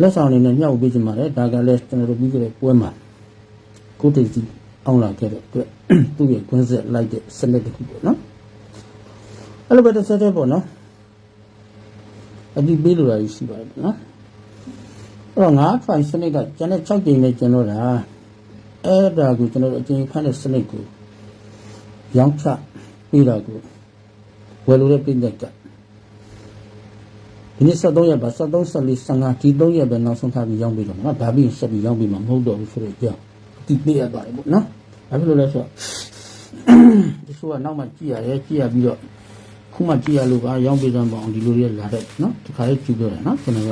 လက်ဆောင်အနေနဲ့မြောက်ပေးချင်ပါတယ်ဒါကလည်းကျွန်တော်တို့ပြီးကြတဲ့ပွဲမှာကိုတိတ်စီအောင်လာခဲ့တဲ့အတွက်သူ့ရဲ့ကွင်းဆက်လိုက်တဲ့စနစ်တစ်ခုပေါ့နော်အဲ့လိုပဲတစ်ဆက်တည်းပေါ့နော်အဒီပေးလိုတာရှိပါတယ်ပေါ့နော်အဲ့တော့ငါးဖိုင်စနစ်ကကျန်တဲ့6ကြိမ်နဲ့ကျန်တော့တာအဲ့ဒါကိုကျွန်တော်တို့အကျဉ်းခန့်တဲ့စနစ်ကိုရောင်းချပေးတာကိုဝယ်လို့တဲ့ပြည်သက်က ဒီနေ့73ရက်ပါ73 74 55ဒီ3ရက်ပဲနောက်ဆုံးထားပြီးရောင်းပေးတော့မှာဒါပြီးဆက်ပြီးရောင်းပေးမှာမဟုတ်တော့ဘူးဆိုတော့ကြောက်ဒီပေးရပါတယ်ပေါ့နော်ဘာဖြစ်လို့လဲဆိုတော့ဒီဆိုကနောက်မှကြည့်ရတယ်ကြည့်ရပြီးတော့ခုမှကြည့်ရလို့ပါရောင်းပေးတဲ့ပေါ့ဒီလိုတွေလာတဲ့နော်ဒီခါလေးကြည့်ပြောတယ်နော်ကျွန်တော်က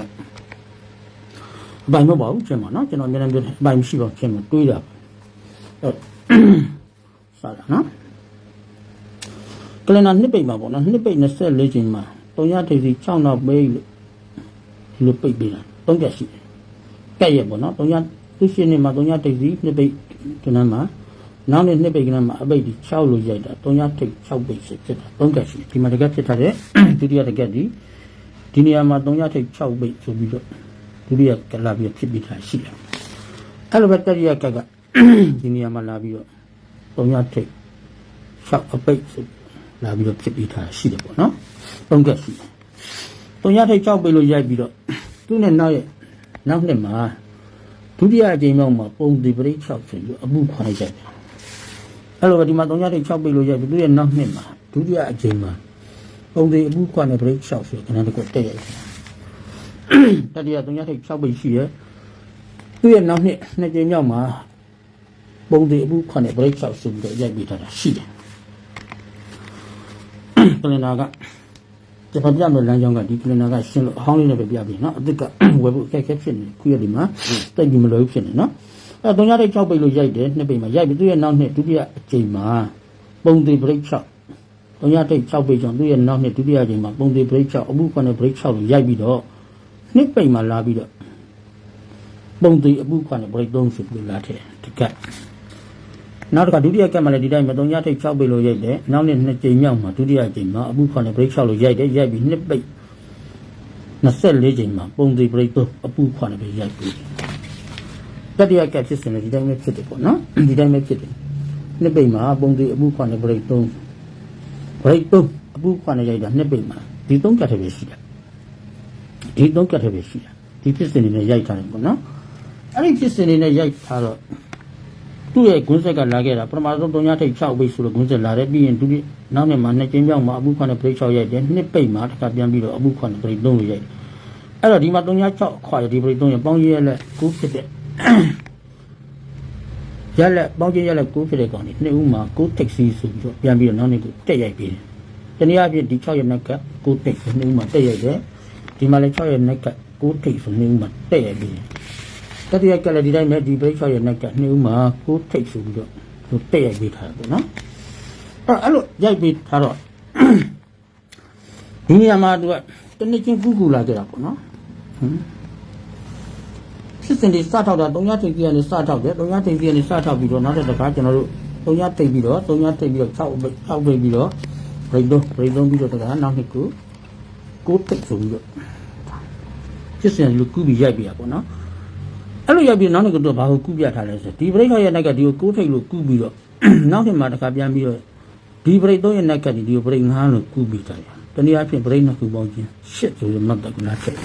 အပိုင်မဟုတ်ပါဘူးကျင်ပါနော်ကျွန်တော်အများကြီးပြောတယ်အပိုင်မရှိပါဘူးကျင်မတွေးတာအဲ့စားတာနော်ကလနာနှစ်ပိတ်မှာပေါ့နော်နှစ်ပိတ်24ချိန်မှာ 300ထိပ်စီ6နောက်ပိတ်လို့ဒီလိုပိတ်ပေးတာ3ချက်ရှိတယ်ကဲ့ရဲ့ပေါ့နော်300သူရှင်နေမှာ300ထိပ်စီနှစ်ပိတ်ကနန်းမှာနောက်နေ့နှစ်ပိတ်ကနန်းမှာအပိတ်ဒီ6လို့ရိုက်တာ300ထိပ်6ပိတ်စစ်ဖြစ်တာ3ချက်ရှိဒီမှာတကက်ဖြစ်ထားတဲ့ဒုတိယတကက်ဒီဒီနေရာမှာ300ထိပ်6ပိတ်ဆိုပြီးတော့ဒုတိယကလာပြီးဖြစ်ပြီးသားရှိတယ်အဲ့လိုပဲတတိယကက်ကဒီနေရာမှာလာပြီးတော့300ထိပ်6အပိတ်ဆိုလာပြီးတော့ဖြစ်ပြီးသားရှိတယ်ပေါ့နော် သုံးကက်ရှိတယ်300ထိပ်6ပိတ်လို့ရိုက်ပြီးတော့သူ့နဲ့နောက်ရဲ့နောက်နှစ်မှာဒုတိယအကြိမ်မြောက်မှာပုံဒီပရိတ်6ဆိုပြီးအမှုခွာလိုက်ကြတယ်အဲ့လိုပဲဒီမှာ300ထိပ်6ပိတ်လို့ရိုက်ပြီးသူ့ရဲ့နောက်နှစ်မှာဒုတိယအကြိမ်မှာပုံဒီအမှုခွာနဲ့ပရိတ်6ဆိုခဏတကွတက်ရိုက်တယ်တတိယ300ထိပ်6ပိတ်ရှိရဲ့သူ့ရဲ့နောက်နှစ်နှစ်ကြိမ်မြောက်မှာပုံဒီအမှုခွာနဲ့ပရိတ်6ဆိုပြီးတော့ရိုက်ပြီးထားတာရှိတယ်ကလင်နာက ကျွန်တော်ပြမယ်လမ်းကြောင်းကဒီကလင်နာကရှင်းလို့အဟောင်းလေးနဲ့ပဲပြပြီနော်အစ်စ်ကဝယ်ဖို့အခက်အခဲဖြစ်နေခုရက်ဒီမှာတိတ်ပြီးမလို့ဖြစ်နေနော်အဲတော့ညတဲ့6ပိတ်လို့ရိုက်တယ်နှစ်ပိတ်မှာရိုက်ပြီးသူ့ရဲ့နောက်နှစ်ဒုတိယအကြိမ်မှာပုံသေး break 6တော့ညတဲ့6ပိတ်ကြောင့်သူ့ရဲ့နောက်နှစ်ဒုတိယအကြိမ်မှာပုံသေး break 6အမှုခွနဲ့ break 6လို့ရိုက်ပြီးတော့နှစ်ပိတ်မှာလာပြီးတော့ပုံသေးအမှုခွနဲ့ break 3ဆိုပြီးလာတယ်တကက် နောက်တစ်ခါဒုတိယကက်မှာလည်းဒီတိုင်းမှာ3ညထိပ်6ပိတ်လို့ရိုက်တယ်နောက်နေ့နှစ်ကြိမ်မြောက်မှာဒုတိယကြိမ်မှာအမှုခွနဲ့ break 6လို့ရိုက်တယ်ရိုက်ပြီးနှစ်ပိတ်24ကြိမ်မှာပုံသေး break 3အပူခွနဲ့ပဲရိုက်ပြီးတတိယကက်ဖြစ်စင်လည်းဒီတိုင်းပဲဖြစ်တယ်ပေါ့နော်ဒီတိုင်းပဲဖြစ်တယ်နှစ်ပိတ်မှာပုံသေးအပူခွနဲ့ break 3 break 3အပူခွနဲ့ရိုက်တာနှစ်ပိတ်မှာဒီ3ကက်ထဲပဲရှိတယ်ဒီ3ကက်ထဲပဲရှိတယ်ဒီဖြစ်စင်နေနဲ့ရိုက်ထားတယ်ပေါ့နော်အဲ့ဒီဖြစ်စင်နေနဲ့ရိုက်ထားတော့ သူ့ရဲ့ဂွန်းဆက်ကလာခဲ့တာပထမဆုံး3ညထိပ်6ပိတ်ဆိုတော့ဂွန်းဆက်လာတယ်ပြီးရင်ဒုတိယနောက်နေ့မှာနှစ်ကျင်းပြောင်းမှာအပူခွနဲ့ပရိတ်6ရိုက်တယ်နှစ်ပိတ်မှာတစ်ခါပြန်ပြီးတော့အပူခွနဲ့ပရိတ်3လို့ရိုက်တယ်အဲ့တော့ဒီမှာ3ည6ခွာရဒီပရိတ်3ရပေါင်းရဲလက်ကိုဖြစ်တဲ့ရက်လက်ပေါင်းကျရက်လက်ကိုဖြစ်တဲ့ကောင်ဒီနှစ်ဦးမှာကိုတက်စီဆိုပြီးတော့ပြန်ပြီးတော့နောက်နေ့ကိုတက်ရိုက်ပြီးတယ်တနည်းအားဖြင့်ဒီ6ရက်နဲ့ကကိုတက်ဆိုနှစ်ဦးမှာတက်ရိုက်တယ်ဒီမှာလည်း6ရက်နဲ့ကကိုထိတ်ဆိုနှစ်ဦးမှာတက်ရိုက်ပြီးတယ် တတိယကလည်းဒီတိုင်းပဲဒီဘရိတ်ချောက်ရဲ့နောက်ကနှစ်ဦးမှာကိုထိတ်ဆိုပြီးတော့သူတက်ရိုက်ပေးထားတယ်ပေါ့နော်အဲ့အဲ့လိုရိုက်ပေးထားတော့ဒီနေရာမှာသူကတနည်းချင်းကူးကူလာကြတာပေါ့နော်ဟမ်စစ်စင်ဒီစထောက်တာ300ထိပ်ကြီးကနေစထောက်တယ်300ထိပ်ကြီးကနေစထောက်ပြီးတော့နောက်တစ်ခါကျွန်တော်တို့300ထိပ်ပြီးတော့300ထိပ်ပြီးတော့6ပိတ်6ပိတ်ပြီးတော့ break တော့ break တော့ပြီးတော့တခါနောက်နှစ်ခုကိုထိတ်ဆိုပြီးတော့စစ်စင်လူကူးပြီးရိုက်ပြရပေါ့နော် အဲ့လိုရပြီးနောက်တစ်ခုတော့ဘာကိုကူးပြထားလဲဆိုဒီဘရိတ်ခေါက်ရဲ့နောက်ကဒီကိုကိုးထိတ်လို့ကူးပြီးတော့နောက်ထပ်မှာတစ်ခါပြန်ပြီးတော့ဒီဘရိတ်သုံးရဲ့နောက်ကဒီကိုဘရိတ်ငားလို့ကူးပြီးထားတယ်တနည်းအားဖြင့်ဘရိတ်နှစ်ခုပေါင်းချင်းရှစ်ဆိုရမှတ်တယ်ကနာချက်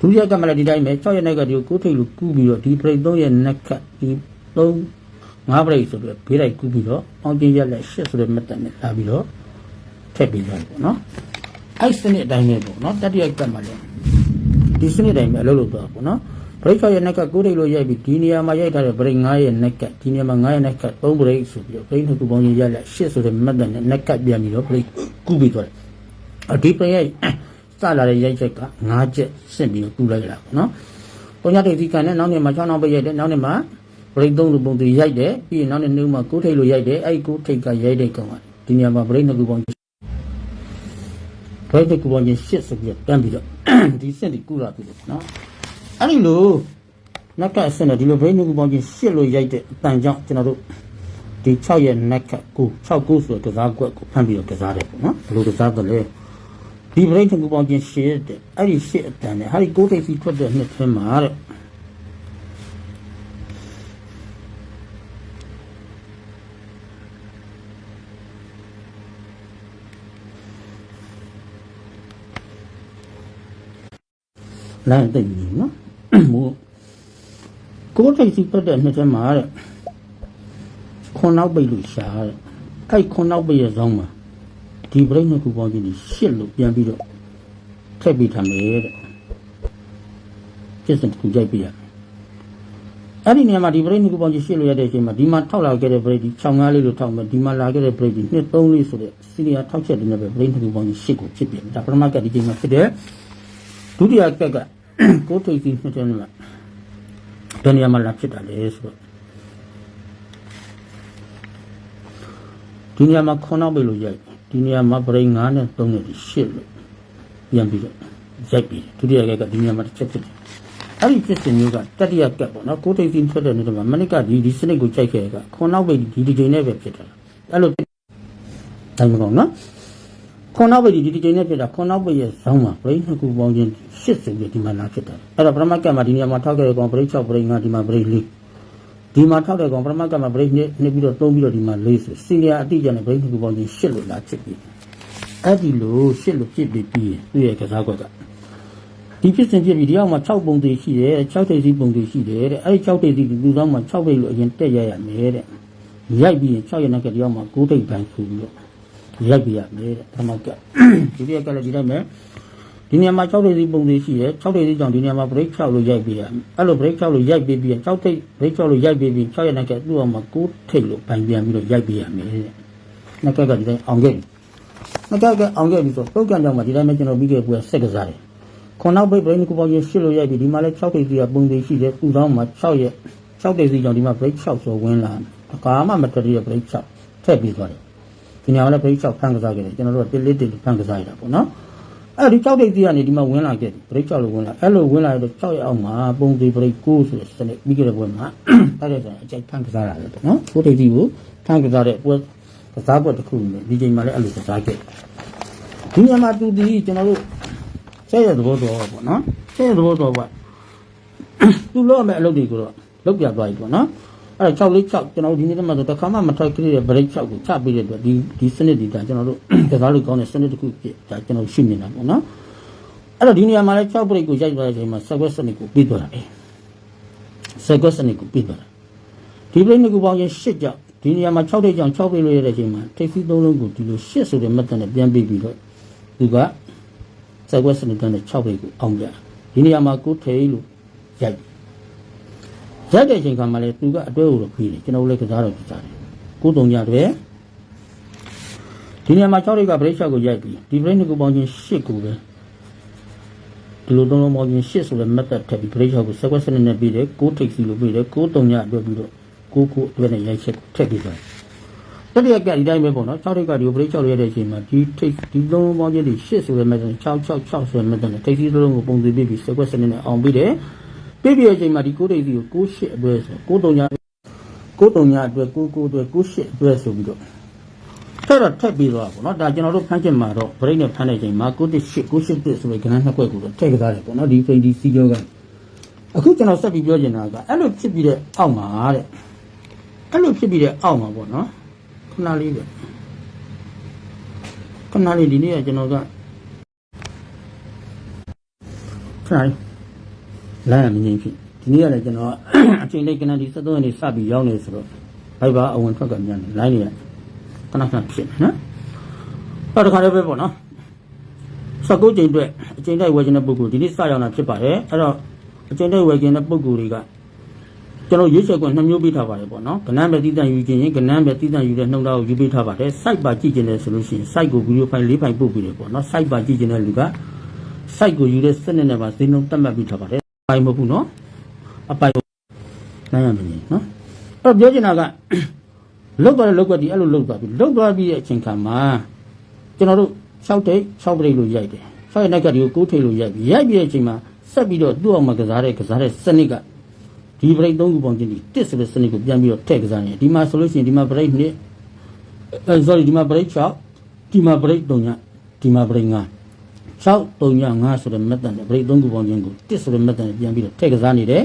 ဒုတိယကမှလည်းဒီတိုင်းပဲ6ရဲ့နောက်ကဒီကိုကိုးထိတ်လို့ကူးပြီးတော့ဒီဘရိတ်သုံးရဲ့နောက်ကဒီ3 5ဘရိတ်ဆိုပြီးဘေးလိုက်ကူးပြီးတော့ပေါင်းချင်းရက်လက်ရှစ်ဆိုရမှတ်တယ်နဲ့လာပြီးတော့ထည့်ပြီးကြတယ်ပေါ့နော်အဲ့စနစ်အတိုင်းပဲပေါ့နော်တတိယကမှလည်းဒီစနစ်အတိုင်းပဲအလုပ်လုပ်တော့ပေါ့နော် ဘရိတ်6ရဲ့နက်က9ထိပ်လို့ရိုက်ပြီးဒီနေရာမှာရိုက်ထားတဲ့ဘရိတ်9ရဲ့နက်ကဒီနေရာမှာ9ရဲ့နက်က3ဘရိတ်ဆိုပြီးတော့ဘရိတ်နှစ်ခုပေါင်းချင်းရက်လက်8ဆိုတဲ့မှတ်တဲ့နက်ကပြန်ပြီးတော့ဘရိတ်ကူးပြီးသွားတယ်အဒီဘရိတ်ရဲ့စလာတဲ့ရိုက်ချက်က9ချက်ဆင့်ပြီးတော့ကူးလိုက်ရတာပေါ့နော်။ပုံညတိတ်ဒီကန်နဲ့နောက်နေ့မှာ6နောက်ပဲရိုက်တယ်နောက်နေ့မှာဘရိတ်3လိုပုံသေးရိုက်တယ်ပြီးရင်နောက်နေ့နေ့မှာ9ထိပ်လို့ရိုက်တယ်အဲ့ဒီ9ထိပ်ကရိုက်တဲ့ကောင်ကဒီနေရာမှာဘရိတ်နှစ်ခုပေါင်းဘရိတ်တစ်ခုပေါင်းချင်း8ဆိုပြီးတော့တန်းပြီးတော့ဒီစင့်ဒီကူးလာပြီလို့နော်။ အဲ့ဒီလိုနက်ကအဆင့်နဲ့ဒီလိုဘရိတ်နှစ်ခုပေါင်းချင်းရှစ်လို့ရိုက်တဲ့အတန်ကြောင့်ကျွန်တော်တို့ဒီ6ရဲ့နက်ကကို6ကိုဆိုတဲ့ကစားကွက်ကိုဖမ်းပြီးတော့ကစားတယ်ပေါ့နော်ဘယ်လိုကစားသလဲဒီဘရိတ်တစ်ခုပေါင်းချင်းရှစ်တဲ့အဲ့ဒီရှစ်အတန်နဲ့ဟာဒီကိုးထိပ်စီထွက်တဲ့နှစ်ထဲမှာတဲ့လမ်းသိပြီနော် မို့ကိုးထိပ်စီထွက်တဲ့နှစ်ထဲမှာတဲ့ခွန်နောက်ပိတ်လို့ရှာတဲ့အဲ့ခွန်နောက်ပိတ်ရဲ့ဇောင်းမှာဒီဘရိတ်နှစ်ခုပေါင်းချင်းရှစ်လို့ပြန်ပြီးတော့ထည့်ပြီးထားမယ်တဲ့ကျစ်စင်တစ်ခုကြိုက်ပြရမယ်အဲ့ဒီနေရာမှာဒီဘရိတ်နှစ်ခုပေါင်းချင်းရှစ်လို့ရတဲ့အချိန်မှာဒီမှာထောက်လာခဲ့တဲ့ဘရိတ်ဒီ6 5လေးလို့ထောက်မယ်ဒီမှာလာခဲ့တဲ့ဘရိတ်ဒီ2 3လေးဆိုတဲ့စီနီယာထောက်ချက်တွေနဲ့ပဲဘရိတ်နှစ်ခုပေါင်းချင်းရှစ်ကိုဖြစ်ပြန်ဒါပထမကဒီချိန်မှာဖြစ်တဲ့ဒုတိယကက်က ကိုးထိပ်စီနှစ်ထဲမှာဘယ်နေရာမှာလာဖြစ်တာလဲဆိုတော့ဒီနေရာမှာခွန်နောက်ပိတ်လို့ရိုက်ဒီနေရာမှာဘရိတ်9နဲ့3နဲ့ရှစ်လို့ပြန်ပြီးတော့ရိုက်ပြီးဒုတိယကက်ကဒီနေရာမှာတစ်ချက်ဖြစ်တယ်အဲ့ဒီဖြစ်စဉ်မျိုးကတတိယကက်ပေါ့နော်ကိုးထိပ်စီထွက်တဲ့နေ့မှာမနစ်ကဒီဒီစနစ်ကိုကြိုက်ခဲ့ကခွန်နောက်ပိတ်ဒီဒီချိန်နဲ့ပဲဖြစ်တာအဲ့လိုတိုင်းမကောင်းနော် ခွန်နောက်ပိတ်ဒီဒီချိန်နဲ့ဖြစ်တာခွန်နောက်ပိတ်ရဲ့ဇောင်းမှာဘရိတ်နှစ်ခုပေါင်းချင်းရှစ်ဆိုပြီးဒီမှာလာဖြစ်တာအဲ့တော့ပရမတ်ကက်မှာဒီနေရာမှာထောက်ခဲ့တဲ့ကောင်ဘရိတ်6ဘရိတ်9ဒီမှာဘရိတ်4ဒီမှာထောက်တဲ့ကောင်ပရမတ်ကမှာဘရိတ်နှစ်နှစ်ပြီးတော့သုံးပြီးတော့ဒီမှာ၄ဆိုစီနီယာအတိအကျနဲ့ဘရိတ်နှစ်ခုပေါင်းချင်းရှစ်လို့လာဖြစ်ပြီးအဲ့ဒီလိုရှစ်လို့ဖြစ်ပြီးပြီးရင်သူ့ရဲ့ကစားကွက်ကဒီဖြစ်စဉ်ဖြစ်ပြီးဒီအောက်မှာ6ပုံသေးရှိတယ်6တိတ်စီပုံသေးရှိတယ်တဲ့အဲ့ဒီ6တိတ်စီဒီလူဆောင်မှာ6တိတ်လို့အရင်တက်ရရမယ်တဲ့ရိုက်ပြီးရင်6ရက်နဲ့ကဒီအောက်မှာ9တိတ်ပန်းဆိုပြီးတော့ ရိုက်ပြရမယ်တဲ့ပရမတ်ကဒုတိယကလည်းဒီတိုင်းပဲဒီနေရာမှာ6တိတ်စီပုံသေးရှိတယ်6တိတ်စီကြောင့်ဒီနေရာမှာ break 6လို့ရိုက်ပြရမယ်အဲ့လို break 6လို့ရိုက်ပြီးပြီး6တိတ် break 6လို့ရိုက်ပြီးပြီး6ရက်နဲ့ကသူ့အောက်မှာ9ထိတ်လို့ပန်းပြန်ပြီးတော့ရိုက်ပြရမယ်တဲ့နှစ်ကက်ကဒီတိုင်းအောင်ခဲ့ပြီနှစ်ကက်ကအောင်ခဲ့ပြီဆိုပုတ်ကန်ကြောင့်မှဒီတိုင်းပဲကျွန်တော်ပြီးခဲ့ပွဲဆက်ကစားတယ်ခွန်နောက်ပိတ် break ကိုပေါင်းချင်းရှစ်လို့ရိုက်ပြီးဒီမှာလည်း6တိတ်စီကပုံသေးရှိတယ်သူ့ဆောင်မှာ6ရက်6တိတ်စီကြောင့်ဒီမှာ break 6ဆိုဝင်လာတယ်ကာမှမထွက်ရ break 6ထည့်ပြီးသွားတယ် ဒီညောင်လည်း break 6ဖန်ကစားခဲ့တယ်ကျွန်တော်တို့ကတစ်လေးတစ်ဖန်ကစားရတာပေါ့နော်အဲ့ဒီ6တိတ်စီကနေဒီမှာဝင်လာခဲ့တယ် break 6လို့ဝင်လာအဲ့လိုဝင်လာတော့6ရက်အောက်မှာပုံသေး break 9ဆိုတဲ့စနစ်ပြီးခဲ့တဲ့ပွဲမှာအဲ့ဒါဆိုရင်အကြိုက်ဖန်ကစားရတယ်ပေါ့နော်6တိတ်စီကိုဖန်ကစားတဲ့ပွဲကစားပွဲတစ်ခုနဲ့ဒီချိန်မှာလည်းအဲ့လိုကစားခဲ့ဒီညမှာတူတီကျွန်တော်တို့ဆက်ရတဲ့သဘောတော်ပေါ့နော်ဆက်ရတဲ့သဘောတော်ကသူ့လို့ရမယ့်အလုပ်တွေကိုတော့လုပ်ပြသွားပြီပေါ့နော် အဲ့တော့6လေး6ကျွန်တော်တို့ဒီနေ့တည်းမှာဆိုတစ်ခါမှမထွက်ကြည့်တဲ့ break 6ကိုချပေးတဲ့အတွက်ဒီဒီစနစ်ဒီကကျွန်တော်တို့ကစားလို့ကောင်းတဲ့စနစ်တစ်ခုဖြစ်ဒါကျွန်တော်ရှုမြင်တာပေါ့နော်အဲ့တော့ဒီနေရာမှာလည်း6 break ကိုရိုက်သွားတဲ့အချိန်မှာ sequence စနစ်ကိုပြီးသွားတာအဲ sequence စနစ်ကိုပြီးသွားတာဒီ break နှစ်ခုပေါင်းရင်8ကြောင့်ဒီနေရာမှာ6ထိပ်ကြောင့်6ပြေးလို့ရတဲ့အချိန်မှာထိပ်စီးသုံးလုံးကိုဒီလို8ဆိုတဲ့ method နဲ့ပြန်ပြီးပြီးတော့သူက sequence စနစ်နဲ့6ပြေးကိုအောင်ကြဒီနေရာမှာ9ထိပ်လို့ရိုက် ရိုက်တဲ့အချိန်ကမှလည်းသူကအတွဲကိုတော့ပြီးတယ်ကျွန်တော်လည်းကစားတော့ကြည့်ကြတယ်ကိုတုံကြတယ်ဒီနေရာမှာ6ရိတ်က break shot ကိုရိုက်ပြီးဒီ break နှစ်ခုပေါင်းချင်း8ကိုပဲဒီလိုသုံးလုံးပေါင်းချင်း8ဆိုတဲ့ method ထပ်ပြီး break shot ကို sequence စနစ်နဲ့ပြီးတယ်6 take စီလို့ပြီးတယ်6တုံညအတွက်ပြီးတော့6ကိုအတွက်နဲ့ရိုက်ချက်ထည့်ပြီးသွားတယ်တတိယကဒီတိုင်းပဲပေါ့နော်6ရိတ်ကဒီ break shot ရတဲ့အချိန်မှာဒီ take ဒီသုံးလုံးပေါင်းချင်းဒီ8ဆိုတဲ့ method 6 6 6ဆိုတဲ့ method နဲ့ take စီသုံးလုံးကိုပုံသွင်းပြီးပြီး sequence စနစ်နဲ့အောင်ပြီးတယ် ပြည့်ပြည့်အချိန်မှာဒီ6တိတ်စီကို6 8အတွက်ဆို6တုံည6တုံညအတွက်6 9အတွက်6 8အတွက်ဆိုပြီးတော့ထက်တော့ထက်ပြီးသွားပါတော့ဒါကျွန်တော်တို့ဖမ်းချင်မှာတော့ break နဲ့ဖမ်းတဲ့အချိန်မှာ6 8 6 8တက်ဆိုပြီးကဏ္ဍနှစ်ခွက်ကိုတော့ထည့်ကြတာလေပေါ့နော်ဒီဖိန်ဒီစီကျောကအခုကျွန်တော်ဆက်ပြီးပြောချင်တာကအဲ့လိုဖြစ်ပြီးတဲ့အောက်မှာတဲ့အဲ့လိုဖြစ်ပြီးတဲ့အောက်မှာပေါ့နော်ခဏလေးပဲခဏလေးဒီနေ့ကကျွန်တော်ကခဏလေး လမ်းရမငင်းဖြစ်ဒီနေ့ကလည်းကျွန်တော်အချိန်လေးကနန်ဒီ73ရက်နေ့စပြီးရောက်နေဆိုတော့ဘိုက်ဘာအဝင်ထွက်ကမြန်တယ်လိုင်းတွေကခဏခဏဖြစ်နေနော်တော့တခါလည်းပဲပေါ့နော်19ချိန်အတွက်အချိန်တိုက်ဝယ်ခြင်းတဲ့ပုဂ္ဂိုလ်ဒီနေ့စရောက်တာဖြစ်ပါတယ်အဲ့တော့အချိန်တိုက်ဝယ်ခြင်းတဲ့ပုဂ္ဂိုလ်တွေကကျွန်တော်ရွေးချယ်ခွင့်နှစ်မျိုးပေးထားပါတယ်ပေါ့နော်ကဏ္ဍပဲတည်တံ့ယူခြင်းရင်ကဏ္ဍပဲတည်တံ့ယူတဲ့နှုံသားကိုယူပေးထားပါတယ် site ပါကြည့်ခြင်းတယ်ဆိုလို့ရှိရင် site ကိုဗီဒီယိုဖိုင်၄ဖိုင်ပို့ပြီးတယ်ပေါ့နော် site ပါကြည့်ခြင်းတဲ့လူက site ကိုယူတဲ့စနစ်နဲ့ပါဈေးနှုန်းသတ်မှတ်ပြီးထားပါတယ်အ ပိုင်မဟုတ်ဘူးနော်အပိုင်နိုင်ရမင်းနော်အဲ့တော့ပြောချင်တာကလောက်သွားတဲ့လောက်ကဒီအဲ့လိုလောက်သွားပြီလောက်သွားပြီးတဲ့အချိန်ခါမှာကျွန်တော်တို့6တိတ်6တိတ်လို့ရိုက်တယ်6ရဲ့နောက်ကဒီကို9ထိတ်လို့ရိုက်ပြီရိုက်ပြီးတဲ့အချိန်မှာဆက်ပြီးတော့သူ့အောင်မှာကစားတဲ့ကစားတဲ့စနစ်ကဒီ break 3ခုပေါင်းချင်းဒီတစ်ဆိုတဲ့စနစ်ကိုပြန်ပြီးတော့ထည့်ကစားနေတယ်ဒီမှာဆိုလို့ရှိရင်ဒီမှာ break 2အဲ sorry ဒီမှာ break 6ဒီမှာ break 3ညဒီမှာ break 5 635ဆိုတဲ့ method နဲ့ break 3ခုပေါင်းခြင်းကို1ဆိုတဲ့ method နဲ့ပြန်ပြီးတော့ထည့်ကစားနေတယ်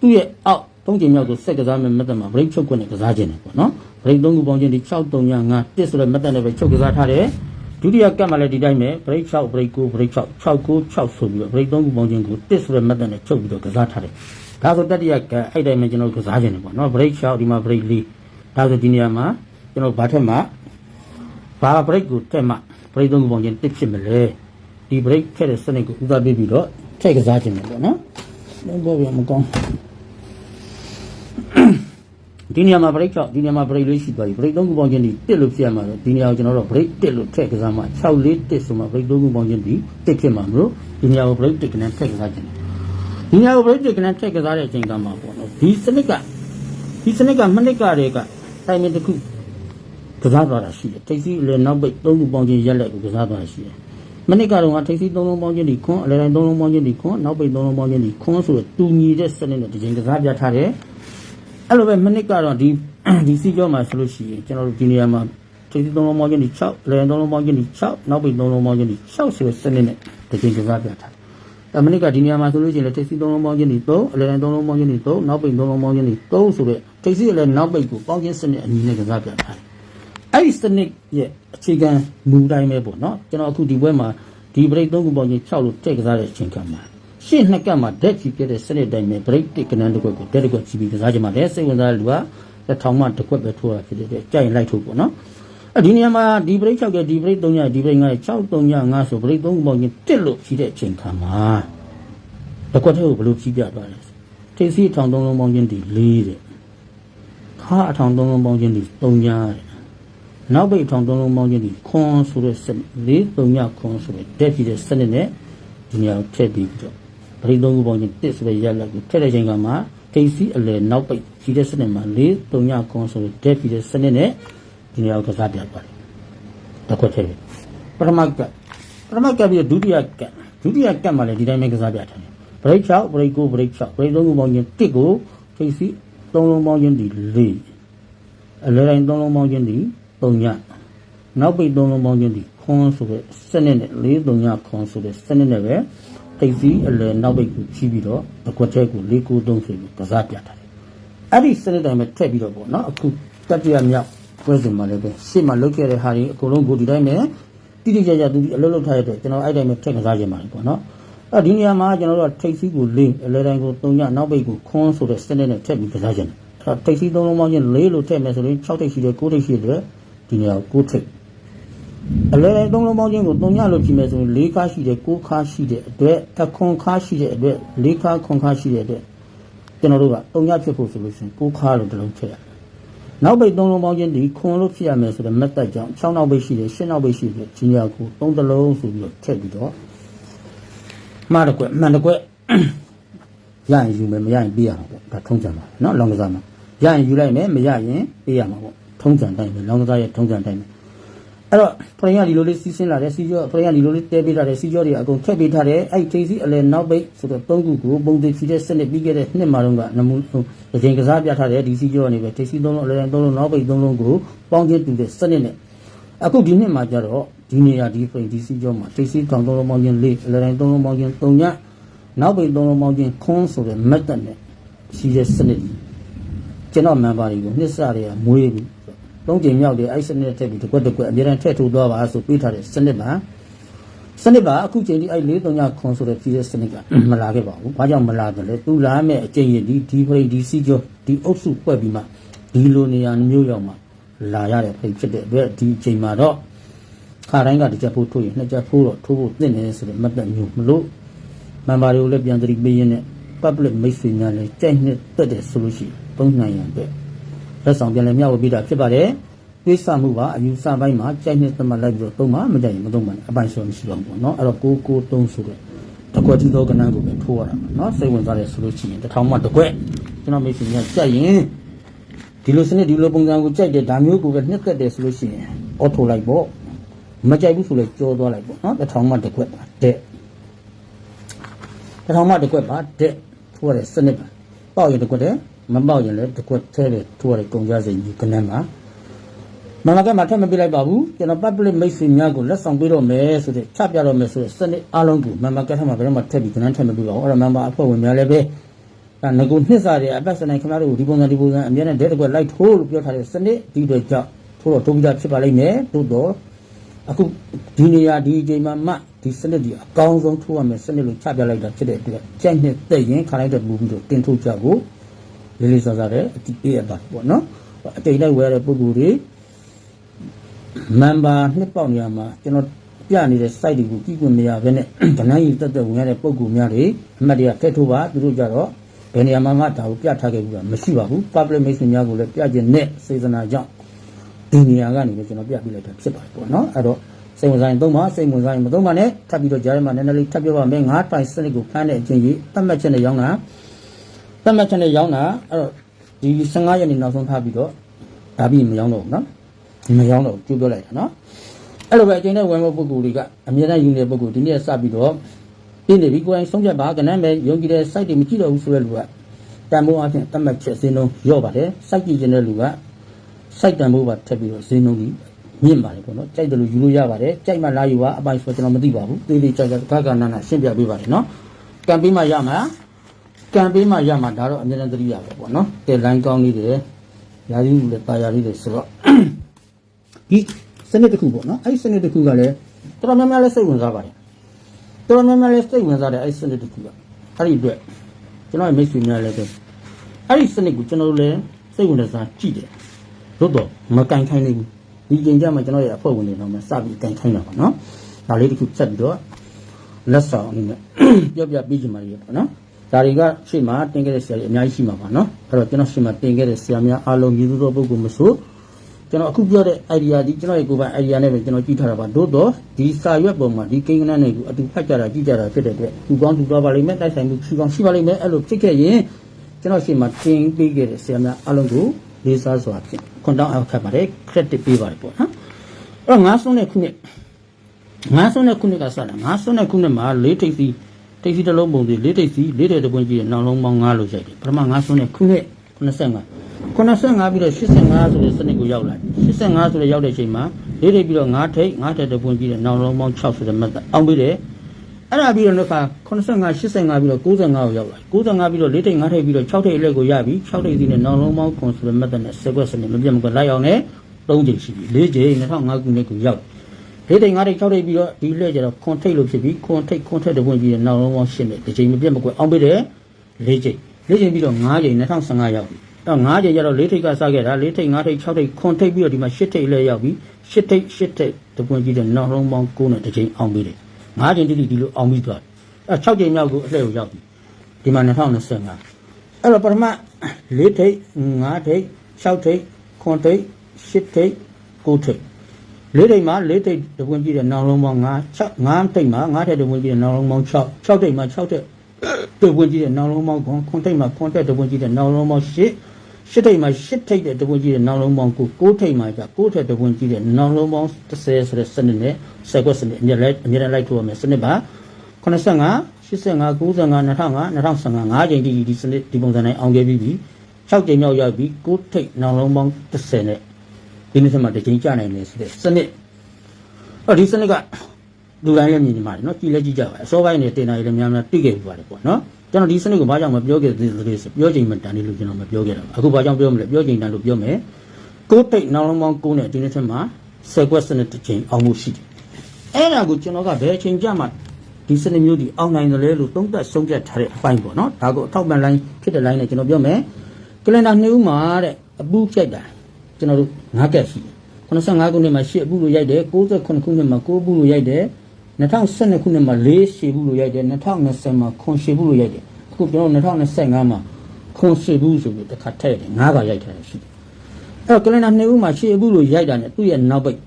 သူ့ရဲ့အောက်သုံးချိန်မြောက်ကိုဆက်ကစားမဲ့ method မှာ break ချုပ်ခွင့်နဲ့ကစားခြင်းတယ်ပေါ့နော် break 3ခုပေါင်းခြင်းဒီ635 1ဆိုတဲ့ method နဲ့ပဲချုပ်ကစားထားတယ်ဒုတိယကတ်မှလည်းဒီတိုင်းပဲ break 6 break 9 break 6 6 9 6ဆိုပြီးတော့ break 3ခုပေါင်းခြင်းကို1ဆိုတဲ့ method နဲ့ချုပ်ပြီးတော့ကစားထားတယ်ဒါဆိုတတိယကတ်အဲ့တိုင်းပဲကျွန်တော်ကစားခြင်းတယ်ပေါ့နော် break 6ဒီမှာ break 4ဒါဆိုဒီနေရာမှာကျွန်တော်ဘာထက်မှဘာ break ကိုတက်မှ break သုံးခုပေါင်းခြင်းတစ်ဖြစ်မလဲ ဒီ break ခဲ့တဲ့စနစ်ကိုဥစားပေးပြီးတော့ထည့်ကစားခြင်းပဲပေါ့နော်လုံးပေါ်ပြမကောင်းဒီနေရာမှာ break 6ဒီနေရာမှာ break လေးရှိသွားပြီ break သုံးခုပေါင်းခြင်းဒီတစ်လို့ဖြစ်ရမှာတော့ဒီနေရာကိုကျွန်တော်တို့ break တစ်လို့ထည့်ကစားမှာ6လေးတစ်ဆိုမှ break သုံးခုပေါင်းခြင်းဒီတစ်ဖြစ်မှာမလို့ဒီနေရာကို break တစ်ကနေထည့်ကစားခြင်းဒီနေရာကို break တစ်ကနေထည့်ကစားတဲ့အချိန်ကမှပေါ့နော်ဒီစနစ်ကဒီစနစ်ကမနစ်ကတည်းကတိုင်မင်တစ်ခုကစားသွားတာရှိတယ်ထိပ်စီးလည်းနောက်ပိတ်သုံးခုပေါင်းခြင်းရက်လက်ကိုကစားသွားတာရှိတယ် မနစ်ကတော့ကထိပ်စီးသုံးလုံးပေါင်းခြင်းဒီခွန်းအလဲတိုင်းသုံးလုံးပေါင်းခြင်းဒီခွန်းနောက်ပိတ်သုံးလုံးပေါင်းခြင်းဒီခွန်းဆိုတော့တူညီတဲ့စနစ်နဲ့ဒီချိန်ကစားပြထားတယ်အဲ့လိုပဲမနစ်ကတော့ဒီဒီစီကြောမှာဆိုလို့ရှိရင်ကျွန်တော်တို့ဒီနေရာမှာထိပ်စီးသုံးလုံးပေါင်းခြင်းဒီ6အလဲတိုင်းသုံးလုံးပေါင်းခြင်းဒီ6နောက်ပိတ်သုံးလုံးပေါင်းခြင်းဒီ6ဆိုတဲ့စနစ်နဲ့ဒီချိန်ကစားပြထားတယ်အမနစ်ကဒီနေရာမှာဆိုလို့ရှိရင်လည်းထိပ်စီးသုံးလုံးပေါင်းခြင်းဒီ3အလဲတိုင်းသုံးလုံးပေါင်းခြင်းဒီ3နောက်ပိတ်သုံးလုံးပေါင်းခြင်းဒီ3ဆိုတဲ့ထိပ်စီးအလဲနောက်ပိတ်ကိုပေါင်းခြင်းစနစ်အနည်းနဲ့ကစားပြထားတယ် အဲ့ဒီစနစ်ရဲ့အခြေခံမူတိုင်းပဲပေါ့နော်ကျွန်တော်အခုဒီဘွဲမှာဒီ break 3ခုပေါင်းချင်း6လို့ထည့်ကစားတဲ့အချိန်ကမှာရှင်းနှစ်ကတ်မှာ dead ကြီးပြတဲ့စနစ်တိုင်းပဲ break တစ်ကနန်းတစ်ခွက်ကို dead တစ်ခွက်ကြီးပြီးကစားကြမှာလေစိတ်ဝင်စားတဲ့လူကတစ်ထောင်မှတစ်ခွက်ပဲထိုးတာဖြစ်တဲ့အတွက်ကြိုက်ရင်လိုက်ထိုးပေါ့နော်အဲ့ဒီနေရာမှာဒီ break 6ကဒီ break 3ညဒီ break 9 6 3ည5ဆို break 3ခုပေါင်းချင်းတစ်လို့ဖြီးတဲ့အချိန်ခါမှာတစ်ခွက်ထဲကိုဘယ်လိုဖြီးပြသွားလဲထိပ်စီးထောင်သုံးလုံးပေါင်းချင်းဒီ4တဲ့ခါအထောင်သုံးလုံးပေါင်းချင်းဒီ3ညတဲ့ နောက်ပိတ်ထောင်သုံးလုံးပေါင်းခြင်းဒီခွန်ဆိုတဲ့စနစ်လေးသုံးညခွန်ဆိုတဲ့တက်ကြည့်တဲ့စနစ်နဲ့ဒီနေရာကိုထည့်ပြီးတော့ပရိသုံးခုပေါင်းခြင်းတစ်ဆိုတဲ့ရက်လက်ကိုထည့်တဲ့ချိန်ကမှထိပ်စီးအလယ်နောက်ပိတ်ကြည့်တဲ့စနစ်မှာလေးသုံးညခွန်ဆိုတဲ့တက်ကြည့်တဲ့စနစ်နဲ့ဒီနေရာကိုကစားပြပါတယ်။တစ်ခွက်ထည့်ပြီပထမကပ်ပထမကပ်ပြီးတော့ဒုတိယကပ်ဒုတိယကပ်မှာလည်းဒီတိုင်းပဲကစားပြထားတယ်။ဘရိတ်6ဘရိတ်9ဘရိတ်6ဘရိတ်သုံးခုပေါင်းခြင်းတစ်ကိုထိပ်စီးသုံးလုံးပေါင်းခြင်းဒီလေးအလယ်တိုင်းသုံးလုံးပေါင်းခြင်းဒီ 3ညနောက်ပိတ်3လုံးပေါင်းခြင်းဒီခွန်ဆိုတဲ့စနစ်နဲ့4 3ညခွန်ဆိုတဲ့စနစ်နဲ့ပဲတိတ်စီအလယ်နောက်ပိတ်ကိုချီးပြီးတော့အကွက်ထဲကို4 9 3ဆိုပြီးကစားပြထားတယ်အဲ့ဒီစနစ်တိုင်းပဲထည့်ပြီးတော့ပေါ့နော်အခုတတိယမြောက်ပွဲစဉ်မှာလည်းပဲရှေ့မှာလုတ်ခဲ့တဲ့ဟာတွေအကုန်လုံးကိုဒီတိုင်းပဲတိတိကျကျသူအလုပ်လုပ်ထားရတဲ့ကျွန်တော်အဲ့တိုင်းပဲထည့်ကစားခြင်းပါတယ်ပေါ့နော်အဲ့ဒီနေရာမှာကျွန်တော်တို့ထိတ်စီးကို၄အလဲတိုင်းကို3ညနောက်ပိတ်ကိုခွန်းဆိုတဲ့စနစ်နဲ့ထည့်ပြီးကစားခြင်းအဲ့ထိတ်စီး၃လုံးပေါင်းခြင်း၄လို့ထည့်မယ်ဆိုရင်6ထိတ်ရှိတယ်9ထိတ်ရှိတယ် ဒီနေရာကိုထရိတ်အလဲသုံးလုံးပေါင်းခြင်းကိုသုံးညလို့ဖြစ်မယ်ဆိုရင်၄ခါရှိတယ်၉ခါရှိတဲ့အတွက်အခွန်ခါရှိတဲ့အတွက်၄ခါခွန်ခါရှိတဲ့အတွက်ကျွန်တော်တို့ကသုံးညဖြစ်ဖို့ဆိုလို့ရှိရင်၉ခါလို့တလုံးထည့်ရတယ်နောက်ပိတ်သုံးလုံးပေါင်းခြင်းဒီခွန်လို့ဖြစ်ရမယ်ဆိုတဲ့မက်သက်ကြောင့်၆နောက်ပိတ်ရှိတယ်၈နောက်ပိတ်ရှိတယ်ဒီနေရာကိုသုံးတလုံးဆိုပြီးတော့ထည့်ပြီးတော့မှားတစ်ကွက်မှန်တစ်ကွက်ရရင်ယူမယ်မရရင်ပေးရမှာပေါ့ဒါထုံးကြမှာနော်လောင်းကစားမှာရရင်ယူလိုက်မယ်မရရင်ပေးရမှာပေါ့ ထုံးစံတိုင်းပဲလောင်ကစားရဲ့ထုံးစံတိုင်းပဲအဲ့တော့ဖရင်ကဒီလိုလေးစီးဆင်းလာတယ်စီးကြောဖရင်ကဒီလိုလေးတဲပေးထားတယ်စီးကြောတွေအကုန်ထည့်ပေးထားတယ်အဲ့ထိစီအလဲနောက်ပိတ်ဆိုတော့၃ခုကိုပုံသေးချီတဲ့စနစ်ပြီးခဲ့တဲ့နှစ်မှာတော့ကနမူအချိန်ကစားပြထားတယ်ဒီစီးကြောကနေပဲထိစီ၃လုံးအလဲ၃လုံးနောက်ပိတ်၃လုံးကိုပေါင်းချင်းတူတဲ့စနစ်နဲ့အခုဒီနှစ်မှာကျတော့ဒီနေရာဒီဖရင်ဒီစီးကြောမှာထိစီတောင်၃လုံးပေါင်းချင်း၄အလဲတိုင်း၃လုံးပေါင်းချင်း၃ညနောက်ပိတ်၃လုံးပေါင်းချင်းခွန်းဆိုတဲ့ method နဲ့ရှိတဲ့စနစ်ကျွန်တော် member တွေကိုနှစ်စတွေကမွေးပြီး သုံးကြိမ်မြောက်တယ်အဲ့စနစ်ထည့်ပြီးတစ်ခွက်တစ်ခွက်အများအားထည့်ထိုးသွားပါဆိုပေးထားတဲ့စနစ်ပါစနစ်ပါအခုချိန်ဒီအဲ့၄၃ညခွန်ဆိုတဲ့ပြည်တဲ့စနစ်ကမလာခဲ့ပါဘူး။ဘာကြောင့်မလာတယ်လဲ။သူလာမဲ့အကျင့်ရဒီဒီဖရိဒီစီကျော်ဒီအုပ်စုဖွဲ့ပြီးမှဒီလိုနေရာမျိုးရောက်မှလာရတဲ့ဖိတ်ဖြစ်တဲ့အတွက်ဒီအချိန်မှာတော့ခါတိုင်းကတစ်ချက်ဖိုးထိုးရင်နှစ်ချက်ဖိုးတော့ထိုးဖို့သင့်နေဆိုတဲ့မှတ်သက်မျိုးမလို့မန်ပါတွေကိုလည်းပြန်သတိပေးရင်းနဲ့ public မိတ်ဆွေများလည်းကြိုက်နှစ်သက်တယ်ဆိုလို့ရှိရင်သုံးနိုင်ရန်အတွက် လက်ဆောင်ပြန်လည်မျှဝေပေးတာဖြစ်ပါတယ်။ကိစ္စမှုပါအယူဆပိုင်းမှာကြိုက်နှစ်သက်မှလိုက်ပြီးတော့သုံးပါမကြိုက်ရင်မသုံးပါနဲ့အပိုင်ဆိုမရှိတော့ဘူးပေါ့နော်။အဲ့တော့ကိုကိုသုံးဆိုတဲ့တကွက်တီသောကဏ္ဍကိုပဲထိုးရတာပေါ့နော်။စိတ်ဝင်စားတယ်ဆိုလို့ရှိရင်တစ်ထောင်မှတစ်ကွက်ကျွန်တော်မိတ်ဆွေများကြိုက်ရင်ဒီလိုစနစ်ဒီလိုပုံစံကိုကြိုက်တယ်ဒါမျိုးကိုပဲနှစ်သက်တယ်ဆိုလို့ရှိရင်အော်ထိုလိုက်ပေါ့မကြိုက်ဘူးဆိုလဲကြောသွားလိုက်ပေါ့နော်။တစ်ထောင်မှတစ်ကွက်ပါတဲ့တထောင်မှတစ်ခွက်ပါတဲ့ထိုးရတဲ့စနစ်ပါပေါက်ရင်တစ်ခွက်တယ် မပေါက်ရင်လည်းတစ်ခွက်သေးတယ်ထိုးရတဲ့ကုန်ကြစိမ်ကြီးကနန်းပါမင်္ဂလာကမှာထပ်မပြလိုက်ပါဘူးကျွန်တော် public မိတ်ဆွေများကိုလက်ဆောင်ပေးတော့မယ်ဆိုတဲ့ချပြတော့မယ်ဆိုတဲ့စနစ်အားလုံးကိုမင်္ဂလာကထပ်မှာဘယ်တော့မှထပ်ပြီးကဏ္ဍထပ်မပြပါဘူးအဲ့ဒါမင်္ဂလာအဖွဲ့ဝင်များလည်းပဲဒါငကိုနှစ်စားတဲ့အပတ်စနိုင်ခင်ဗျားတို့ကိုဒီပုံစံဒီပုံစံအများနဲ့ဒဲတစ်ခွက်လိုက်ထိုးလို့ပြောထားတဲ့စနစ်ဒီတွေကြောင့်ထိုးတော့ထိုးပြီးသားဖြစ်ပါလိမ့်မယ်သို့တော့အခုဒီနေရာဒီအချိန်မှာမှဒီစနစ်ဒီအကောင်းဆုံးထိုးရမယ်စနစ်လို့ချပြလိုက်တာဖြစ်တဲ့အတွက်ကြိုက်နှစ်သက်ရင်ခါလိုက်တဲ့မူပြီးတော့တင်ထိုးကြကို လေးလေးစားစားတဲ့အတိအရပါပေါ့နော်အတိတ်လိုက်ဝယ်ရတဲ့ပုံကိုယ်တွေမန်ပါနှစ်ပေါက်နေရာမှာကျွန်တော်ပြနေတဲ့ site တွေကိုကြည့်ခွင့်မရဘဲနဲ့ဗနန်းကြီးတက်တက်ဝင်ရတဲ့ပုံကူများတွေအမှတ်တရထည့်ထိုးပါသူတို့ကြတော့ဘယ်နေရာမှာမှဒါကိုပြထားခဲ့ဘူးလားမရှိပါဘူး public message များကိုလည်းပြခြင်းနဲ့စေတနာကြောင့်ဒီနေရာကနေလည်းကျွန်တော်ပြပြလိုက်တာဖြစ်ပါတယ်ပေါ့နော်အဲ့တော့စိတ်ဝင်စားရင်သုံးပါစိတ်ဝင်စားရင်မသုံးပါနဲ့ထပ်ပြီးတော့ကြားထဲမှာနည်းနည်းလေးထပ်ပြောပါမယ်ငါးတိုင်စနစ်ကိုဖမ်းတဲ့အချင်းကြီးတတ်မှတ်ချက်နဲ့ရောင်းတာ တတ်မှတ်ချက်နဲ့ရောင်းတာအဲ့တော့ဒီ15ရက်နေနောက်ဆုံးထားပြီးတော့ဒါပြီးမရောင်းတော့ဘူးနော်ဒီမရောင်းတော့ကျိုးပြောလိုက်တာနော်အဲ့လိုပဲအကျဉ်းနဲ့ဝင်ဖို့ပုံကူတွေကအမြဲတမ်းယူနေတဲ့ပုံကူဒီနေ့စပြီးတော့ပြင်းနေပြီကိုယ်တိုင်ဆုံးဖြတ်ပါကနန်းပဲယုံကြည်တဲ့ site တွေမကြည့်တော့ဘူးဆိုတဲ့လူကတန်ဖိုးအပြင်တတ်မှတ်ချက်စင်းလုံးရော့ပါတယ် site ကြည့်ခြင်းတဲ့လူက site တန်ဖိုးပါထပ်ပြီးတော့စင်းလုံးကြီးမြင့်ပါတယ်ပေါ့နော်ကြိုက်တယ်လို့ယူလို့ရပါတယ်ကြိုက်မှလာယူပါအပိုင်းဆိုကျွန်တော်မသိပါဘူးသေးသေးကြိုက်ကြကကနာနာရှင်းပြပေးပါတယ်နော်ကံပေးမှရမှာ ကံပေးမှရမှာဒါတော့အမြဲတမ်းသတိရပဲပေါ့နော်တဲ့ line ကောင်းနေတယ်ရာသီဥတုလည်းတာယာလေးတွေဆိုတော့ဒီစနစ်တစ်ခုပေါ့နော်အဲ့ဒီစနစ်တစ်ခုကလည်းတော်တော်များများလည်းစိတ်ဝင်စားပါတယ်တော်တော်များများလည်းစိတ်ဝင်စားတယ်အဲ့ဒီစနစ်တစ်ခုကအဲ့ဒီအတွက်ကျွန်တော်ရဲ့မိတ်ဆွေများလည်းပဲအဲ့ဒီစနစ်ကိုကျွန်တော်တို့လည်းစိတ်ဝင်စားကြည့်တယ်သို့တော့မကန်ခိုင်းနိုင်ဘူးဒီကြိမ်ကျမှကျွန်တော်ရဲ့အဖွဲ့ဝင်တွေတော့မစပြီးကန်ခိုင်းတာပါနော်ဒါလေးတစ်ခုဆက်ပြီးတော့လက်ဆောင်အနေနဲ့ပြောပြပေးချင်ပါတယ်ပေါ့နော် ဒါတွေကရှေ့မှာတင်ခဲ့တဲ့ဆရာတွေအများကြီးရှိမှာပါနော်အဲ့တော့ကျွန်တော်ရှေ့မှာတင်ခဲ့တဲ့ဆရာများအားလုံးမြည်သူတော်ပုဂ္ဂိုလ်မဆိုကျွန်တော်အခုပြောတဲ့ idea ဒီကျွန်တော်ရဲ့ကိုယ်ပိုင် idea နဲ့ပဲကျွန်တော်ကြည့်ထားတာပါတို့တော့ဒီစာရွက်ပုံမှာဒီကိန်းကနန်းတွေကိုအတူဖတ်ကြတာကြည့်ကြတာဖြစ်တဲ့အတွက်သူကောင်းသူသွားပါလိမ့်မယ်တိုက်ဆိုင်မှုရှိကောင်းရှိပါလိမ့်မယ်အဲ့လိုဖြစ်ခဲ့ရင်ကျွန်တော်ရှေ့မှာတင်ပေးခဲ့တဲ့ဆရာများအားလုံးကိုလေးစားစွာဖြင့်ခွန်တောင်းအောက်ခတ်ပါတယ် credit ပေးပါတယ်ပေါ့နော်အဲ့တော့ငါးဆုံးတဲ့ခုနှစ်ငါးဆုံးတဲ့ခုနှစ်ကစတာငါးဆုံးတဲ့ခုနှစ်မှာလေးထိပ်စီ ထိပ်စီတစ်လုံးပုံစီလေးထိပ်စီလေးထိပ်တစ်ပွင့်ကြီးရဲ့နောက်လုံးပေါင်း9လို့ရိုက်တယ်ပထမငါးဆုံးတဲ့ခုနှစ်95 85ပြီးတော့85ဆိုတဲ့စနစ်ကိုရောက်လာ85ဆိုတဲ့ရောက်တဲ့အချိန်မှာလေးထိပ်ပြီးတော့9ထိပ်9ထိပ်တစ်ပွင့်ပြီးတော့နောက်လုံးပေါင်း6ဆိုတဲ့မှတ်အောင်ပြီးတယ်အဲ့ဒါပြီးတော့နောက်ခါ85 85ပြီးတော့95ကိုရောက်လာ95ပြီးတော့လေးထိပ်9ထိပ်ပြီးတော့6ထိပ်အလက်ကိုရပြီ6ထိပ်စီနဲ့နောက်လုံးပေါင်း9ဆိုတဲ့မှတ်နဲ့ဆက်ကွက်စနစ်မပြတ်မကွက်လိုက်အောင်နဲ့3ချိန်ရှိပြီ4ချိန်2005ခုနှစ်ကိုရောက် လေးထိပ်9ထိပ်6ထိပ်ပြီးတော့ဒီလက်ကျတော့ခွန်ထိပ်လို့ဖြစ်ပြီးခွန်ထိပ်ခွန်ထိပ်တစ်ပွင့်ပြီးတော့နောက်လုံးပေါင်း10နဲ့ဒီချိန်မပြတ်မကွက်အောင်ပြီးတယ်4ချိန်4ချိန်ပြီးတော့9ချိန်2015ရောက်ပြီတော့9ချိန်ကျတော့၄ထိပ်ကစခဲ့တာ၄ထိပ်၅ထိပ်6ထိပ်9ထိပ်ပြီးတော့ဒီမှာ10ထိပ်လည်းရောက်ပြီ10ထိပ်10ထိပ်တပွင့်ကြီးတဲ့နောက်လုံးပေါင်း9နဲ့တစ်ချိန်အောင်ပြီးတယ်9ချိန်တိတိဒီလိုအောင်ပြီးသွားတယ်အဲ6ချိန်မြောက်ကိုအလှည့်ကိုရောက်ပြီဒီမှာ2025အဲ့တော့ပထမ၄ထိပ်5ထိပ်6ထိပ်9ထိပ်10ထိပ်9ထိပ် လေးထိပ်မှာလေးထိပ်တပွင့်ကြီးတဲ့နောက်လုံးပေါင်း9 6 5ထိပ်မှာ9ထိပ်တပွင့်ကြီးတဲ့နောက်လုံးပေါင်း6 6ထိပ်မှာ6ထိပ်တပွင့်ကြီးတဲ့နောက်လုံးပေါင်း9 9ထိပ်မှာ9ထိပ်တပွင့်ကြီးတဲ့နောက်လုံးပေါင်း10ရှစ်ထိပ်မှာရှစ်ထိပ်တဲ့တပွင့်ကြီးတဲ့နောင်လုံးပေါင်းကိုကိုးထိပ်မှာじゃကိုးထက်တပွင့်ကြီးတဲ့နောင်လုံးပေါင်း30ဆိုတဲ့စနစ်နဲ့ဆက်ကွက်စနစ်အမြဲလိုက်အမြဲတမ်းလိုက်ထိုးရမယ်စနစ်ပါ85 85 95 2005 2015 5ချိန်တိတိဒီစနစ်ဒီပုံစံတိုင်းအောင်ခဲ့ပြီးပြီ6ချိန်မြောက်ရောက်ပြီးကိုးထိပ်နောင်လုံးပေါင်း30နဲ့ ဒီနေ့ဆက်မှာတစ်ချိန်ကြာနိုင်တယ်ဆိုတဲ့စနစ်အော်ဒီစနစ်ကလူတိုင်းလည်းမြင်နေပါတယ်နော်ကြည်လည်းကြည့်ကြပါအစောပိုင်းနဲ့တင်တာတွေလည်းများများသိခဲ့ပြီပါတယ်ပေါ့နော်ကျွန်တော်ဒီစနစ်ကိုဘာကြောင့်မပြောခဲ့သေးလဲဆိုပြောချိန်မတန်လေးလို့ကျွန်တော်မပြောခဲ့တာပါအခုဘာကြောင့်ပြောမလဲပြောချိန်တန်လို့ပြောမယ်ကိုးတိတ်နောက်လုံးပေါင်း9နဲ့ဒီနေ့ချက်မှာ10ကွက်စနစ်တစ်ချိန်အောင်မှုရှိတယ်အဲ့ဒါကိုကျွန်တော်ကဘယ်အချိန်ကြမှာဒီစနစ်မျိုးဒီအောင်နိုင်တယ်လဲလို့သုံးသပ်ဆုံးဖြတ်ထားတဲ့အပိုင်းပေါ့နော်ဒါကိုအထောက်ပံ့လိုင်းဖြစ်တဲ့လိုင်းနဲ့ကျွန်တော်ပြောမယ်ကလန်ဒါနှစ်ဦးမှာတဲ့အပူဖြိုက်တာ ကျွန်တော်တို့9ကက်ရှိတယ်85ခုနှစ်မှာ10အပူလို့ရိုက်တယ်69ခုနှစ်မှာ9အပူလို့ရိုက်တယ်2012ခုနှစ်မှာ4ရှည်ဘူးလို့ရိုက်တယ်2020မှာခွန်ရှည်ဘူးလို့ရိုက်တယ်အခုကျွန်တော်2025မှာခွန်ရှည်ဘူးဆိုပြီးတစ်ခါထည့်တယ်၅ခါရိုက်ထားတယ်ရှိတယ်အဲ့တော့ကလန်ဒါနှစ်ဦးမှာရှည်ဘူးလို့ရိုက်တာ ਨੇ သူ့ရဲ့နောက်ပိတ်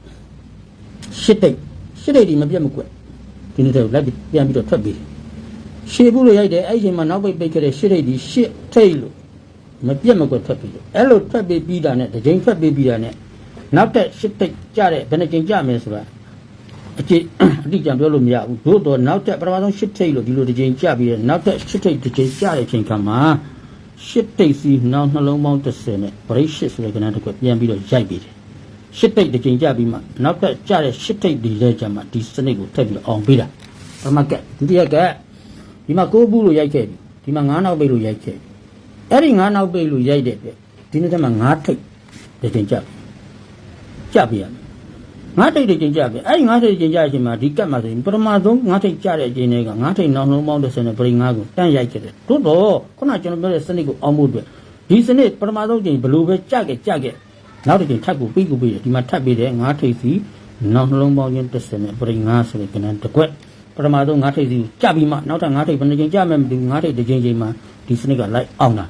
ရှစ်တိတ်ရှစ်တိတ်ဒီမပြတ်မကွက်ဒီနေ့တော့လိုက်ပြီးပြန်ပြီးတော့ထွက်ပြီးတယ်ရှည်ဘူးလို့ရိုက်တယ်အဲ့ဒီအချိန်မှာနောက်ပိတ်ပိတ်ခဲ့တဲ့ရှစ်တိတ်ဒီရှစ်ထိတ်လို့ မပြတ်မကွက်ထွက်ပြီးတယ်အဲ့လိုထွက်ပြီးပြီးတာ ਨੇ တစ်ချိန်ထွက်ပြီးပြီးတာ ਨੇ နောက်တက်ရှစ်တိတ်ကြတဲ့ဘယ်နှချိန်ကြမယ်ဆိုတာအကျိအတိအကျပြောလို့မရဘူးသို့တော့နောက်တက်ပထမဆုံးရှစ်ထိပ်လို့ဒီလိုတစ်ချိန်ကြပြီးတော့နောက်တက်ရှစ်ထိပ်တစ်ချိန်ကြတဲ့အချိန်ခါမှာရှစ်ထိပ်စီနောက်နှလုံးပေါင်း30နဲ့ break ရှစ်ဆိုတဲ့ကဏ္ဍတစ်ခုပြန်ပြီးတော့ရိုက်ပြီးတယ်ရှစ်တိတ်တစ်ချိန်ကြပြီးမှနောက်ထပ်ကြတဲ့ရှစ်တိတ်ဒီလဲကြမှာဒီစနစ်ကိုထည့်ပြီးအောင်ပေးတာပထမကက်ဒုတိယကက်ဒီမှာကိုးဘူးလို့ရိုက်ခဲ့ပြီဒီမှာငါးနောက်ပိတ်လို့ရိုက်ခဲ့ပြီ အဲ့ဒီငါးနောက်ပိတ်လို့ရိုက်တဲ့အတွက်ဒီနေ့တည်းမှာငါးထိတ်တစ်ချိန်ကြပြီကြပြရမယ်ငါးထိတ်တစ်ချိန်ကြပြီအဲ့ဒီငါးထိတ်တစ်ချိန်ကြတဲ့အချိန်မှာဒီကက်မှာဆိုရင်ပထမဆုံးငါးထိတ်ကြတဲ့အချိန်တွေကငါးထိတ်နောက်လုံးပေါင်းတစ်ဆယ်နဲ့ပရိငါးကိုတန်းရိုက်ခဲ့တယ်သို့တော့ခုနကကျွန်တော်ပြောတဲ့စနစ်ကိုအောင်ဖို့အတွက်ဒီစနစ်ပထမဆုံးချိန်ဘယ်လိုပဲကြခဲ့ကြခဲ့နောက်တစ်ချိန်ထပ်ကိုပြီးကိုပြီးတယ်ဒီမှာထပ်ပြီးတယ်ငါးထိပ်စီနောက်နှလုံးပေါင်းချင်းတစ်စက်နဲ့ပရိငါးဆိုတဲ့ကဏ္ဍတစ်ကွက်ပထမဆုံးငါးထိပ်စီကိုကြပြီးမှနောက်ထပ်ငါးထိပ်ဘယ်နှချိန်ကြမယ်မသိဘူးငါးထိပ်တစ်ချိန်ချိန်မှာဒီစနစ်ကလိုက်အောင်တာ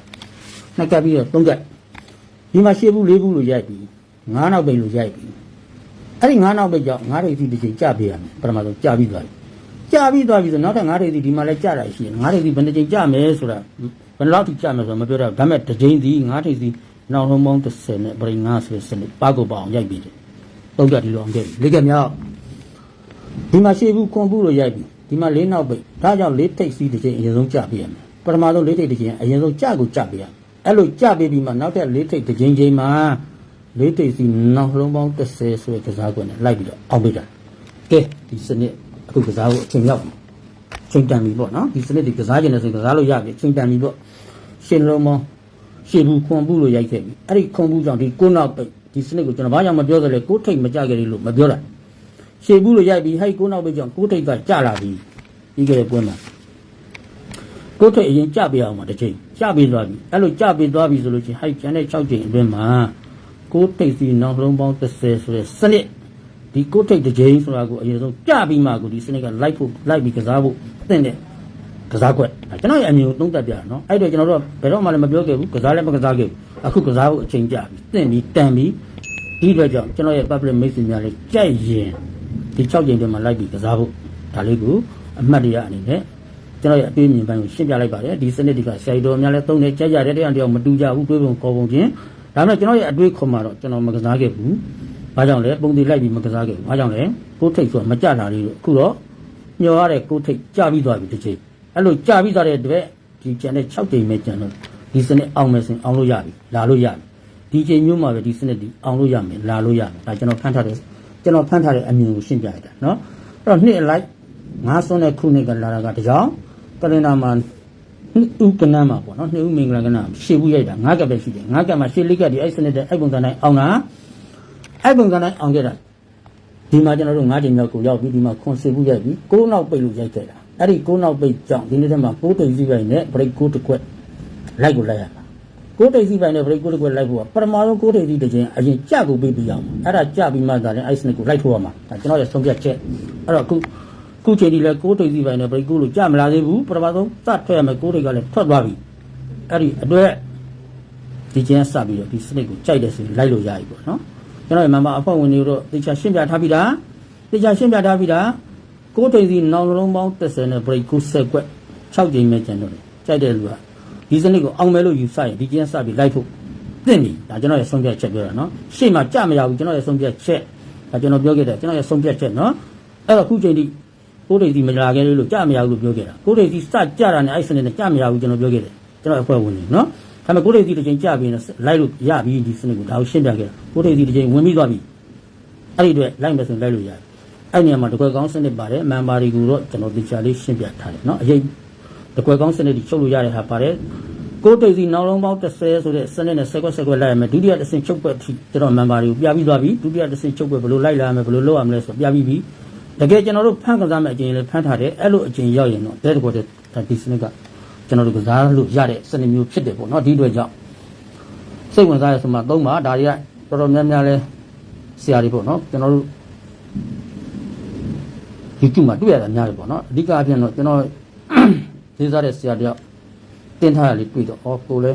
နှစ်ကပ်ပြီးတော့သုံးကပ်ဒီမှာရှေ့ဘူးလေးဘူးလို့ရိုက်ပြီးငါးနောက်ပိတ်လို့ရိုက်ပြီးအဲ့ဒီငါးနောက်ပိတ်ကြောင့်ငါးထိပ်စီတစ်ချိန်ကြပြရမယ်ပထမဆုံးကြပြီးသွားပြီကြပြီးသွားပြီဆိုနောက်ထပ်ငါးထိပ်စီဒီမှာလည်းကြတာရှိတယ်ငါးထိပ်စီဘယ်နှချိန်ကြမယ်ဆိုတာဘယ်လောက်ထိကြမယ်ဆိုတာမပြောတော့ဒါပေမဲ့တစ်ချိန်စီငါးထိပ်စီနောက်လုံးပေါင်း30နဲ့ပရိငါဆိုတဲ့စနစ်ပါကိုပါအောင်ရိုက်ပြီးတယ်။သုံးကြဒီလိုအောင်ခဲ့ပြီ။လေးကမြောက်ဒီမှာရှေ့ဘူးခွန်ဘူးလို့ရိုက်ပြီ။ဒီမှာလေးနောက်ပိတ်ဒါကြောင့်လေးထိပ်စီးတစ်ချိန်အရင်ဆုံးကြပြရမယ်။ပထမဆုံးလေးထိပ်တစ်ချိန်အရင်ဆုံးကြကိုကြပြရမယ်။ အဲ့လိုကြပြပြီးမှနောက်ထပ်လေးထိပ်တစ်ချိန်ချိန်မှာလေးထိပ်စီးနောက်လုံးပေါင်း30ဆိုတဲ့ကစားကွက်နဲ့လိုက်ပြီးတော့အောင်ပေးတာ။ကဲဒီစနစ်အခုကစားဖို့အချိန်ရောက်ပြီ။ချိန်တန်ပြီပေါ့နော်။ဒီစနစ်ဒီကစားခြင်းနဲ့ဆိုရင်ကစားလို့ရပြီ။ချိန်တန်ပြီပေါ့။ရှင်လုံးပေါင်းရှေ့ဘူးခွန်ဘူးလို့ရိုက်ခဲ့ပြီအဲ့ဒီခွန်ဘူးကြောင့်ဒီကိုနောက်ပိတ်ဒီစနစ်ကိုကျွန်တော်ဘာကြောင့်မပြောကြလဲကိုထိတ်မကြခဲ့လို့မပြောတာရှေ့ဘူးလို့ရိုက်ပြီးဟဲ့ကိုနောက်ပိတ်ကြောင့်ကိုထိတ်ကကြလာပြီပြီးခဲ့တဲ့ပွဲမှာ ကိုထိတ်အရင်ကြပြအောင်ပါတစ်ချိန်ကြပြသွားပြီအဲ့လိုကြပြသွားပြီဆိုလို့ချင်းဟဲ့ကျန်တဲ့6ချိန်အတွင်းမှာကိုထိတ်စီနောက်လုံးပေါင်း30ဆိုတဲ့စနစ်ဒီကိုထိတ်တစ်ချိန်ဆိုတာကိုအရင်ဆုံးကြပြီးမှကိုဒီစနစ်ကလိုက်ဖို့လိုက်ပြီးကစားဖို့အသင့်တဲ့ကစားကွက်ကျွန်တော်ရဲ့အမြင်ကိုသုံးသပ်ပြတာနော်အဲ့တော့ကျွန်တော်တို့ဘယ်တော့မှလည်းမပြောခဲ့ဘူးကစားလည်းမကစားခဲ့ဘူးအခုကစားဖို့အချိန်ကြပြီတင့်ပြီးတန်ပြီးဒီအတွက်ကြောင့်ကျွန်တော်ရဲ့ public message များလေးကြိုက်ရင်ဒီ6ချိန်တည်းမှာလိုက်ပြီးကစားဖို့ဒါလေးကိုအမှတ်တရအနေနဲ့ ကျွန်တော်ရဲ့အပေးမြင်ပိုင်းကိုရှင်းပြလိုက်ပါတယ်ဒီစနစ်တွေကဆရာကြီးတော်များလည်းသုံးနေကြကြတဲ့တရားတရားမတူကြဘူးတွေးပုံခေါ်ပုံချင်းဒါပေမဲ့ကျွန်တော်ရဲ့အတွေးခေါ်မှာတော့ကျွန်တော်မကစားခဲ့ဘူးဘာကြောင့်လဲပုံတီလိုက်ပြီးမကစားခဲ့ဘူးဘာကြောင့်လဲကိုယ်ထိတ်ဆိုမကြလာလေးလို့အခုတော့ညော်ရတဲ့ကိုယ်ထိတ်ကြပြီးသွားပြီတစ်ချိန် အဲ့လိုကြာပြီးသွားတဲ့အတွက်ဒီကျန်တဲ့6ချိန်ပဲကျန်တော့ဒီစနစ်အောင်မယ်ဆိုရင်အောင်လို့ရပြီလာလို့ရပြီဒီချိန်မျိုးမှာပဲဒီစနစ်ဒီအောင်လို့ရမယ်လာလို့ရမယ်ဒါကျွန်တော်ဖန်ထားတဲ့ကျွန်တော်ဖန်ထားတဲ့အမြင်ကိုရှင်းပြလိုက်တာเนาะအဲ့တော့နှစ်အလိုက်ငါးစွန်းတဲ့ခုနှစ်ကလာတာကတကြောင် ကလင်နာမှာနှစ်ဦးကနန်းမှာပေါ့နော်နှစ်ဦးမင်္ဂလာကနန်းရှေ့ဘူးရိုက်တာငါးကပ်ပဲရှိတယ်ငါးကပ်မှာရှေ့လေးကပ်ဒီအဲ့စနစ်တဲ့အဲ့ပုံစံတိုင်းအောင်တာအဲ့ပုံစံတိုင်းအောင်ခဲ့တာဒီမှာကျွန်တော်တို့၅ချိန်မြောက်ကိုရောက်ပြီးဒီမှာခွန်စီဘူးရိုက်ပြီးကိုးနောက်ပိတ်လို့ရိုက်ခဲ့တာအဲ့ဒီကိုးနောက်ပိတ်ကြောင့်ဒီနေ့တည်းမှာကိုးတိတ်စီးပိုင်းနဲ့ break ကိုးတစ်ခွက်လိုက်ကိုလိုက်ရတာကိုးတိတ်စီးပိုင်းနဲ့ break ကိုးတစ်ခွက်လိုက်ဖို့ကပထမဆုံးကိုးတိတ်စီးတစ်ချိန်အရင်ကြကိုပေးပြီးအောင်အဲ့ဒါကြပြီးမှသာလည်း ice နဲ့ကိုလိုက်ထိုးရမှာဒါကျွန်တော်ရဲ့ဆုံးဖြတ်ချက်အဲ့တော့အခု ခုချိန်ဒီလဲကိုးတိတ်စီးပိုင်းနဲ့ break ကိုးလို့ကြမလာသေးဘူးပထမဆုံးစထွက်ရမယ်ကိုးတိတ်ကလည်းထွက်သွားပြီအဲ့ဒီအတွက်ဒီကျင်းစပြီးတော့ဒီစနစ်ကိုကြိုက်တယ်ဆိုရင်လိုက်လို့ရပြီပေါ့နော်ကျွန်တော်ရဲ့မမအဖွဲ့ဝင်တွေတို့တေချာရှင်းပြထားပြီးတာတေချာရှင်းပြထားပြီးတာကိုးထိန်စီနောက်လုံးပေါင်း30နဲ့ break ကိုဆက်ကွက်6ကြိမ်ပဲကျန်တော့တယ်ကြိုက်တဲ့လူကဒီစနစ်ကိုအောင်မယ်လို့ယူဆရင်ဒီကျင်းစပြီးလိုက်ဖို့သင့်ပြီဒါကျွန်တော်ရဲ့ဆုံးဖြတ်ချက်ပြောတာနော်ရှေ့မှာကြမရဘူးကျွန်တော်ရဲ့ဆုံးဖြတ်ချက်ဒါကျွန်တော်ပြောခဲ့တယ်ကျွန်တော်ရဲ့ဆုံးဖြတ်ချက်နော်အဲ့တော့ခုချိန်ထိ ကိုယ်တွေစီမလာခဲ့လို့ကြမရဘူးလို့ပြောခဲ့တာကိုယ်တွေစီစကြတာနဲ့အဲ့စနစ်နဲ့ကြမရဘူးကျွန်တော်ပြောခဲ့တယ်ကျွန်တော်အဖွဲ့ဝင်နေနော်ဒါပေမဲ့ကိုယ်တွေစီတစ်ချိန်ကြပြီးတော့လိုက်လို့ရပြီဒီစနစ်ကိုဒါကိုရှင်းပြခဲ့တာကိုယ်တွေစီတစ်ချိန်ဝင်ပြီးသွားပြီအဲ့ဒီအတွက်လိုက်မယ်ဆိုရင်လိုက်လို့ရတယ်အဲ့နေရာမှာတကွယ်ကောင်းစနစ်ပါတယ်မန်ပါတွေကိုတော့ကျွန်တော်တရားလေးရှင်းပြထားတယ်နော်အရေးတကွယ်ကောင်းစနစ်ကြီးချုပ်လို့ရတဲ့ဟာပါတယ်ကိုတိတ်စီနောက်လုံးပေါင်း30ဆိုတဲ့စနစ်နဲ့ဆက်ကွက်ဆက်ကွက်လိုက်ရမယ်ဒုတိယတစ်ဆင့်ချုပ်ကွက်ထိကျွန်တော် member တွေကိုပြပြီးသွားပြီဒုတိယတစ်ဆင့်ချုပ်ကွက်ဘယ်လိုလိုက်လာရမလဲဘယ်လိုလုပ်ရမလဲဆိုပြပြီးပြီ တကယ်ကျွန်တော်တို့ဖန်ကစားမဲ့အကျင့်လေးဖန်ထားတယ်အဲ့လိုအကျင့်ရောက်ရင်တော့တဲ့တကောတဲ့ဒီစနစ်ကကျွန်တော်တို့ကစားလို့ရတဲ့စနစ်မျိုးဖြစ်တယ်ပေါ့နော်ဒီအတွက်ကြောင့်စိတ်ဝင်စားရဆိုမှသုံးပါဒါတွေကတော်တော်များများလဲဆရာတွေပေါ့နော်ကျွန်တော်တို့ YouTube မှာတွေ့ရတာများတယ်ပေါ့နော်အဓိကအပြင်တော့ကျွန်တော်ရေးစားတဲ့ဆရာတယောက်တင်ထားရလေးတွေ့တော့အော်ကိုလဲ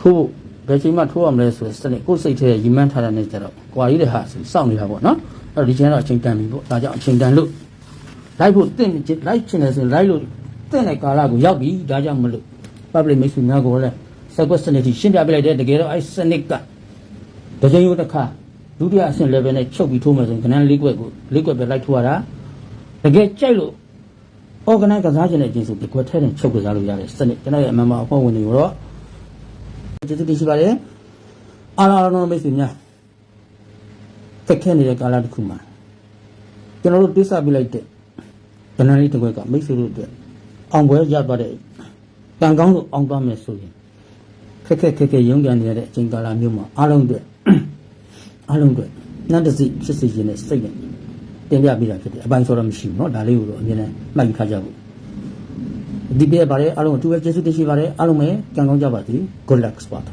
ထို့ ဘယ်ချိန်မှထိုးရမလဲဆိုတဲ့စနစ်ကိုယ်စိတ်ထဲရီမန်းထားတဲ့နေ့ကျတော့ကွာကြီးတဲ့ဟာဆိုစောင့်နေတာပေါ့နော်အဲ့တော့ဒီချိန်ကတော့အချိန်တန်ပြီပေါ့ဒါကြောင့်အချိန်တန်လို့လိုက်ဖို့တင့်လိုက်ချင်တယ်ဆိုရင်လိုက်လို့တင့်တဲ့ကာလကိုရောက်ပြီဒါကြောင့်မလို့ public မိတ်ဆွေများကိုလည်းစက်ကွက်စနစ်ကြီးရှင်းပြပြလိုက်တဲ့တကယ်တော့အဲ့စနစ်ကတစ်ချိန်ရိုးတစ်ခါဒုတိယအဆင့် level နဲ့ချုပ်ပြီးထိုးမယ်ဆိုရင်ခဏလေးကွက်ကိုလေးကွက်ပဲလိုက်ထိုးရတာတကယ်ကြိုက်လို့ organize ကစားခြင်းနဲ့အချင်းဆိုဒီကွက်ထဲနဲ့ချုပ်ကစားလို့ရတယ်စနစ်ကျွန်တော်ရဲ့အမှန်မှအဖို့ဝင်နေတော့ ကျေးဇူးတင်ရှိပါတယ်အားလုံးအားလုံးမိတ်ဆွေများဖက်ခဲနေတဲ့ကာလတစ်ခုမှာကျွန်တော်တို့တိစပြလိုက်တဲ့ဗဏ္ဍာလေးတစ်ခွက်ကမိတ်ဆွေတို့အတွက်အောင်ပွဲရသွားတဲ့ကံကောင်းလို့အောင်သွားမယ်ဆိုရင်ခက်ခက်ခက်ခက်ရုန်းကန်နေရတဲ့အချိန်ကာလမျိုးမှာအားလုံးအတွက် အားလုံးအတွက်နတ်တစိဖြစ်စေခြင်းနဲ့စိတ်နဲ့တင်ပြပေးတာဖြစ်တယ်အပိုင်းဆိုတော့မရှိဘူးเนาะဒါလေးကိုတော့အမြဲတမ်းမှတ်ယူထားကြဖို့ ဒီပြရပါတယ်အားလုံးအထူးပဲကျေးဇူးတင်ရှိပါတယ်အားလုံးပဲကံကောင်းကြပါစေ good luck spot